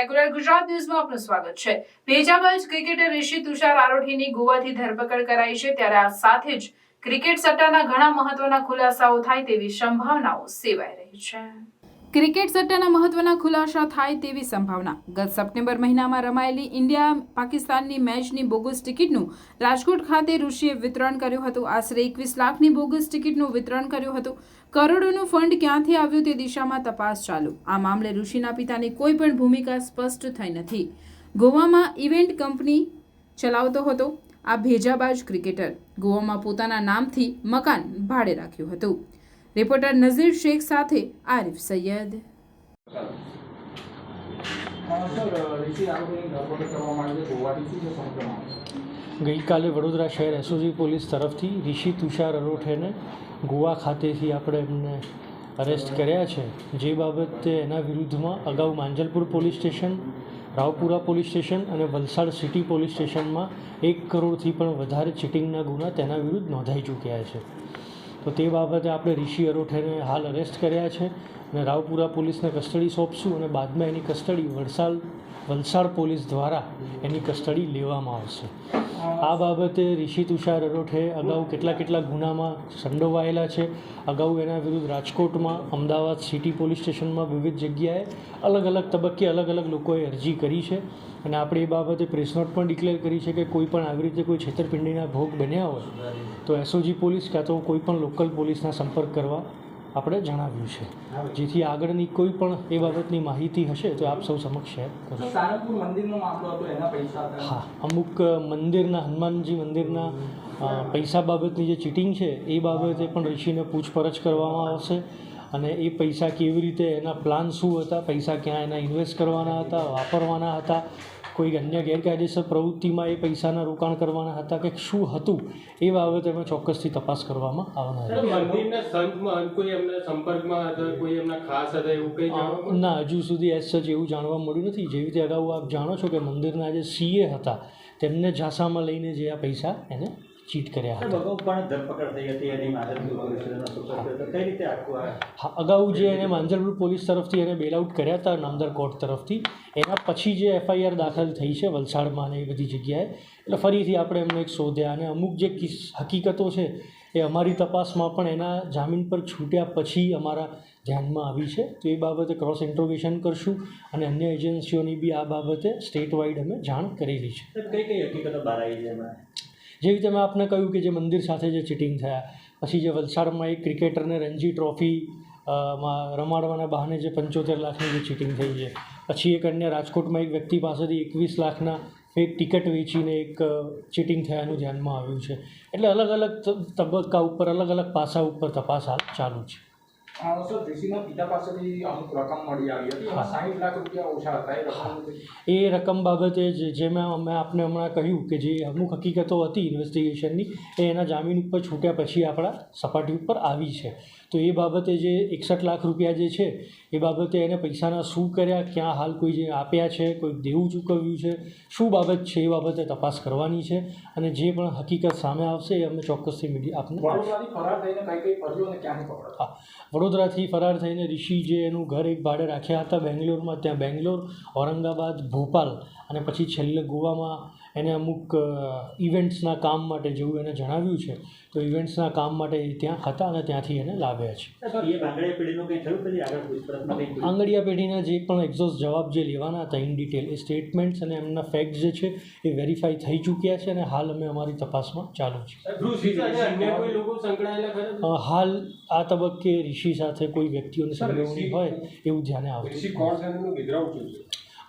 Secular Gujarat ન્યૂઝમાં આપનું સ્વાગત છે. ભેજાબાજ ક્રિકેટર ઋષિ તુષાર આરોઠીની ગોવાથી ધરપકડ કરાઈ છે, ત્યારે આ સાથે જ ક્રિકેટ સટ્ટાના ઘણા મહત્વના ખુલાસાઓ થાય તેવી સંભાવનાઓ સેવાઈ રહી છે. ક્રિકેટ સટ્ટાના મહત્વના ખુલાસા થાય તેવી સંભાવના. ગત સપ્ટેમ્બર મહિનામાં રમાયેલી ઇન્ડિયા પાકિસ્તાનની મેચની બોગસ ટિકિટનું રાજકોટ ખાતે ઋષિએ વિતરણ કર્યું હતું. આશરે એકવીસ લાખની બોગસ ટિકિટનું વિતરણ કર્યું હતું. કરોડોનું ફંડ ક્યાંથી આવ્યું તે દિશામાં તપાસ ચાલુ. આ મામલે ઋષિના પિતાની કોઈ પણ ભૂમિકા સ્પષ્ટ થઈ નથી. ગોવામાં ઇવેન્ટ કંપની ચલાવતો હતો. આ ભેજાબાજ ક્રિકેટર ગોવામાં પોતાના નામથી મકાન ભાડે રાખ્યું હતું. રિપોર્ટર નઝીર શેખ સાથે આરિફ સૈયદ. ઋષિ ગઈકાલે વડોદરા શહેર એસઓજી પોલીસ તરફથી રિષિ તુષાર અરોઠેને ગોવા ખાતેથી આપણે એમને અરેસ્ટ કર્યા છે. જે બાબતે એના વિરુદ્ધમાં અગાઉ Manjalpur police station Raopura police station અને વલસાડ સિટી પોલીસ સ્ટેશનમાં એક કરોડથી પણ વધારે ચીટિંગના ગુના તેના વિરુદ્ધ નોંધાઈ ચૂક્યા છે. તો તે બાબતે આપણે ઋષિ અરોઠેને હાલ અરેસ્ટ કર્યા છે. અને રાવપુરા પોલીસને કસ્ટડી સોંપશું અને બાદમાં એની કસ્ટડી વલસાડ વલસાડ પોલીસ દ્વારા એની કસ્ટડી લેવામાં આવશે. આ બાબતે રિષિ તુષાર અરોઠે અગાઉ કેટલા કેટલા ગુનામાં સંડોવાયેલા છે, અગાઉ એના વિરુદ્ધ રાજકોટમાં, અમદાવાદ સિટી પોલીસ સ્ટેશનમાં વિવિધ જગ્યાએ અલગ અલગ તબક્કે અલગ અલગ લોકોએ અરજી કરી છે. અને આપણે એ બાબતે પ્રેસ નોટ પણ ડિક્લેર કરી છે કે કોઈ પણ આવી રીતે કોઈ છેતરપિંડીના ભોગ બન્યા હોય તો એસઓજી પોલીસ કાં તો કોઈ પણ લોકલ પોલીસના સંપર્ક કરવા આપણે જણાવ્યું છે. જેથી આગળની કોઈ પણ એ બાબતની માહિતી હશે તો આપ સૌ સમક્ષ શેર કરો મંદિરનો મામલો હતો એના પૈસા હા અમુક મંદિરના હનુમાનજી મંદિરના પૈસા બાબતની જે ચીટિંગ છે એ બાબતે પણ ઋષિને પૂછપરછ કરવામાં આવશે અને એ પૈસા કેવી રીતે એના પ્લાન શું હતા પૈસા ક્યાં એના ઇન્વેસ્ટ કરવાના હતા વાપરવાના હતા કોઈ અન્ય ગેરકાયદેસર પ્રવૃત્તિમાં એ પૈસાના રોકાણ કરવાના હતા કે શું હતું એ બાબતે અમે ચોક્કસથી તપાસ કરવામાં આવનાર છે. સર, મંદિરના સંત મહંત કોઈ એમના સંપર્કમાં કોઈ એમના ખાસ હતા એવું કંઈ જાણવા મળ્યું? ના હજુ સુધી એસ સચ એવું જાણવા મળ્યું નથી જેવી રીતે અગાઉ આપ જાણો છો કે મંદિરના જે સીએ હતા તેમને ઝાંસામાં લઈને જે આ પૈસા એને ચીટ કર્યા હતા પણ ધરપકડ થઈ હતી એની હા અગાઉ જે એને માંજલપુર પોલીસ તરફથી એને બેલઆઉટ કર્યા હતા નામદાર કોર્ટ તરફથી એના પછી જે એફઆઈઆર દાખલ થઈ છે વલસાડમાં અને એ બધી જગ્યાએ એટલે ફરીથી આપણે એમને એક શોધ્યા અને અમુક જે હકીકતો છે એ અમારી તપાસમાં પણ એના જામીન પર છૂટ્યા પછી અમારા ધ્યાનમાં આવી છે. તો એ બાબતે ક્રોસ ઇન્ટ્રોગેશન કરશું અને અન્ય એજન્સીઓની બી આ બાબતે સ્ટેટ વાઇડ અમે જાણ કરેલી છે. કઈ કઈ હકીકતો બહાર આવી છે જેવી રીતે મેં આપને કહ્યું કે જે મંદિર સાથે જે ચીટિંગ થયા પછી જે વલસાડમાં એક ક્રિકેટરને રણજી ટ્રોફી માં રમાડવાના બહાને જે પંચોતેર લાખની જે ચીટિંગ થઈ છે. પછી એક અન્ય રાજકોટમાં એક વ્યક્તિ પાસેથી એકવીસ લાખના એક ટિકિટ વેચીને એક ચીટિંગ થયાનું ધ્યાનમાં આવ્યું છે. એટલે અલગ અલગ તબક્કા ઉપર, અલગ અલગ પાસા ઉપર તપાસ ચાલુ છે. સર ઋષિના પિતા પાસેથી અમુક રકમ મળી આવી હતી. એમાં લાખ રૂપિયા ઓછા હતા. એ રકમ એ રકમ બાબતે જે મેં અમે આપને હમણાં કહ્યું કે જે અમુક હકીકતો હતી ઇન્વેસ્ટિગેશનની એ એના જામીન ઉપર છૂટ્યા પછી આપણા સપાટી ઉપર આવી છે. તો એ બાબતે જે એકસઠ લાખ રૂપિયા જે છે એ બાબતે એને પૈસાના શું કર્યા ક્યાં હાલ કોઈ જે આપ્યા છે કોઈ દેવું ચૂકવ્યું છે શું બાબત છે એ બાબતે તપાસ કરવાની છે અને જે પણ હકીકત સામે આવશે એ અમે ચોક્કસથી મીડિયા આપને વડોદરાથી ફરાર થઈને કઈ કઈ ફર્યો અને ક્યાંથી પકડાયો? હા. વડોદરાથી ફરાર થઈને ઋષિજે એનું ઘર એક ભાડે રાખ્યા હતા બેંગ્લોરમાં, ત્યાં બેંગ્લોર, ઔરંગાબાદ, ભોપાલ અને પછી છેલ્લે ગોવામાં એને અમુક ઇવેન્ટ્સના કામ માટે જેવું એને જણાવ્યું છે તો ઇવેન્ટ્સના કામ માટે એ ત્યાં હતા અને ત્યાંથી એને લાવ્યા છે. સાહેબ, એ બાંગડિયા પેઢીનું કંઈ થયું પછી આગળ પૂછપરછમાં કંઈ ખુલ્યું? આંગળીયા પેઢીના જે પણ એક્ઝોસ્ટ જવાબ જે લેવાના હતા ઇન ડિટેલ એ સ્ટેટમેન્ટ્સ અને એમના ફેક્ટ જે છે એ વેરીફાઈ થઈ ચૂક્યા છે અને હાલ અમે અમારી તપાસમાં ચાલુ છે. ઋષિ સાથે અન્ય કોઈ લોકો સંકળાયેલા ખરા? અ, હાલ આ તબક્કે રિષિ સાથે કોઈ વ્યક્તિઓની સંડોવણી હોય એવું ધ્યાને આવે છે?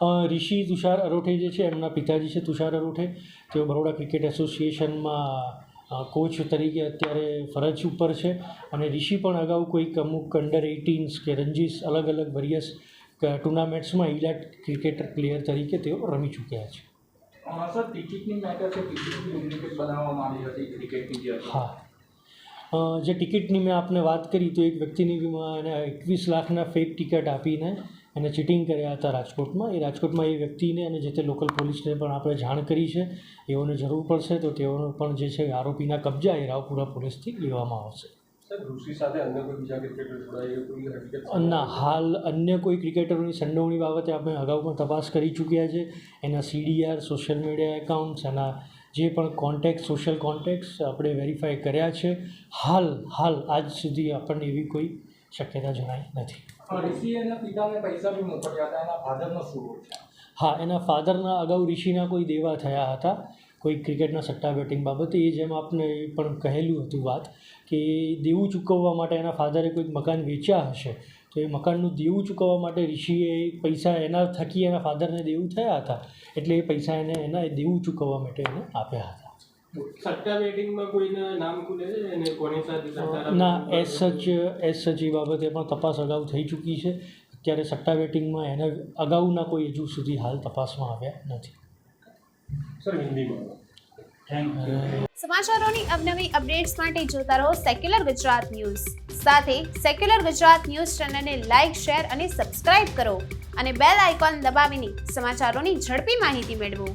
રિષિ તુષાર અરોઠે જે છે એમના પિતાજી છે તુષાર અરોઠે તેઓ બરોડા ક્રિકેટ એસોસિએશનમાં કોચ તરીકે અત્યારે ફરજ ઉપર છે અને રિષિ પણ અગાઉ કોઈક અમુક અંડર એઇટીન્સ કે રંજીસ અલગ અલગ વેરિયસ ટુર્નામેન્ટ્સમાં ઇલાટ ક્રિકેટર પ્લેયર તરીકે તેઓ રમી ચૂક્યા છે. સર ટિકિટની મેટર છે ટિકિટની ડુપ્લિકેટ બનાવવામાં આવી હતી ક્રિકેટની જે હા. જે ટિકિટની મેં આપને વાત કરી તો એક વ્યક્તિની એને એકવીસ લાખના ફેક ટિકિટ આપીને એને ચીટિંગ કર્યા હતા રાજકોટમાં. એ રાજકોટમાં એ વ્યક્તિને અને જે તે લોકલ પોલીસને પણ આપણે જાણ કરી છે એઓને જરૂર પડશે તો તેઓનો પણ જે છે આરોપીના કબજા એ રાવપુરા પોલીસથી લેવામાં આવશે. ના હાલ અન્ય કોઈ ક્રિકેટરોની સંડોવણી બાબતે આપણે અગાઉ પણ તપાસ કરી ચૂક્યા છે. એના સીડીઆર સોશિયલ મીડિયા એકાઉન્ટ્સ એના જે પણ કોન્ટેક્ટ સોશિયલ કોન્ટેક્ટ્સ આપણે વેરીફાઈ કર્યા છે. હાલ હાલ આજ સુધી આપણને એવી કોઈ શક્યતા જણાઈ નથી. હા, એના ફાધરના અગાઉ ઋષિના કોઈ દેવા થયા હતા, કોઈ ક્રિકેટના સટ્ટા બેટિંગ બાબતે, એ જેમ આપને પણ કહેલું હતું વાત કે દેવું ચૂકવવા માટે એના ફાધરે કોઈક મકાન વેચ્યા હશે, તો એ મકાનનું દેવું ચૂકવવા માટે ઋષિએ પૈસા એના થકી એના ફાધરને દેવું થયા હતા, એટલે એ પૈસા એને એના દેવું ચૂકવવા માટે એને આપ્યા હતા. સટ્ટા બેટિંગમાં કોઈને નામ ખુલે છે? અને કોની સાથે ના એસ સચ એસ સચ એ બાબતે પણ તપાસ અગાઉ થઈ ચૂકી છે. અત્યારે સટ્ટા બેટિંગમાં એના અગાઉના કોઈ હજુ સુધી હાલ તપાસમાં આવ્યા નથી. સર હિન્દીમાં. સમાચારોની અવનવી અપડેટ્સ માટે જોતા રહો સેક્યુલર ગુજરાત ન્યૂઝ. સાથે સેક્યુલર ગુજરાત ન્યૂઝ ચેનલને લાઇક શેર અને સબસ્ક્રાઇબ કરો અને બેલ આઇકોન દબાવીને સમાચારોની ઝડપી માહિતી મેળવો.